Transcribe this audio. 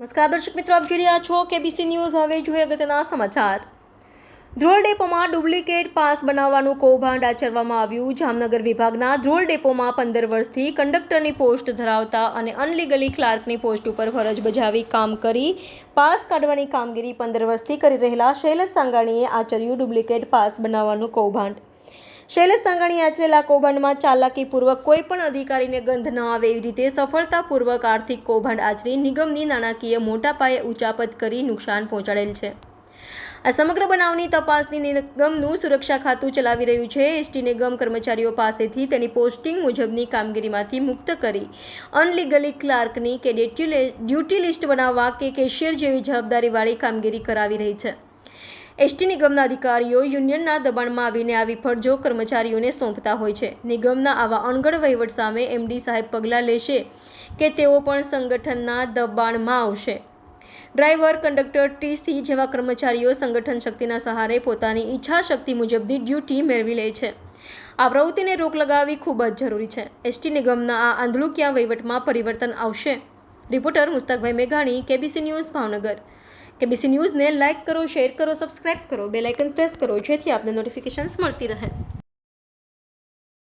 નમસ્કાર દર્શક મિત્રો, આપ જોઈ રહ્યા છો કેબીસી ન્યૂઝ હવે જોઈએ અગત્યના સમાચાર. ધ્રોલ ડેપોમાં ડુપ્લિકેટ પાસ બનાવવાનું કૌભાંડ આચરવામાં આવ્યું. જામનગર વિભાગના ધ્રોલ ડેપોમાં પંદર વર્ષથી કંડક્ટરની પોસ્ટ ધરાવતા અને અનલીગલી ક્લાર્કની પોસ્ટ ઉપર ફરજ બજાવી કામ કરી પાસ કાઢવાની કામગીરી પંદર વર્ષથી કરી રહેલા શૈલેષ સાંગાણીએ આચર્યું ડુપ્લિકેટ પાસ બનાવવાનું કૌભાંડ. શૈલેષ સંઘાણીએ આચરેલા કૌભાંડમાં ચાલાકીપૂર્વક કોઈ પણ અધિકારીને ગંધ ન આવે એવી રીતે સફળતાપૂર્વક આર્થિક કૌભાંડ આચરી નિગમની નાણાકીય મોટા પાયે ઉચાપત કરી નુકસાન પહોંચાડેલ છે. આ સમગ્ર બનાવની તપાસની નિગમનું સુરક્ષા ખાતું ચલાવી રહ્યું છે. એસટી નિગમ કર્મચારીઓ પાસેથી તેની પોસ્ટિંગ મુજબની કામગીરીમાંથી મુક્ત કરી અનલીગલી ક્લાર્કની કે ડ્યુટી લિસ્ટ બનાવવા કે કેશિયર જેવી જવાબદારીવાળી કામગીરી કરાવી રહી છે. એસટી નિગમના અધિકારીઓ યુનિયનના દબાણમાં આવીને આવી ફરજો કર્મચારીઓને સોંપતા હોય છે. નિગમના આવા અણગળ વહીવટ સામે એમડી સાહેબ પગલાં લેશે કે તેઓ પણ સંગઠનના દબાણમાં આવશે. ડ્રાઈવર, કંડક્ટર, ટીસી જેવા કર્મચારીઓ સંગઠન શક્તિના સહારે પોતાની ઈચ્છા શક્તિ મુજબની ડ્યુટી મેળવી લે છે. આ પ્રવૃત્તિને રોક લગાવવી ખૂબ જ જરૂરી છે. એસટી નિગમના આ આંધળુકિયા વહીવટમાં પરિવર્તન આવશે. રિપોર્ટર મુસ્તકભાઈ મેઘાણી, કેબીસી ન્યૂઝ, ભાવનગર. કેબીસી ન્યૂઝને લાઇક કરો, શેર કરો, સબસ્ક્રાઇબ કરો બેલાઇકન પ્રેસ કરો, જેથી આપને નોટિફિકેશન્સ મળતી રહે.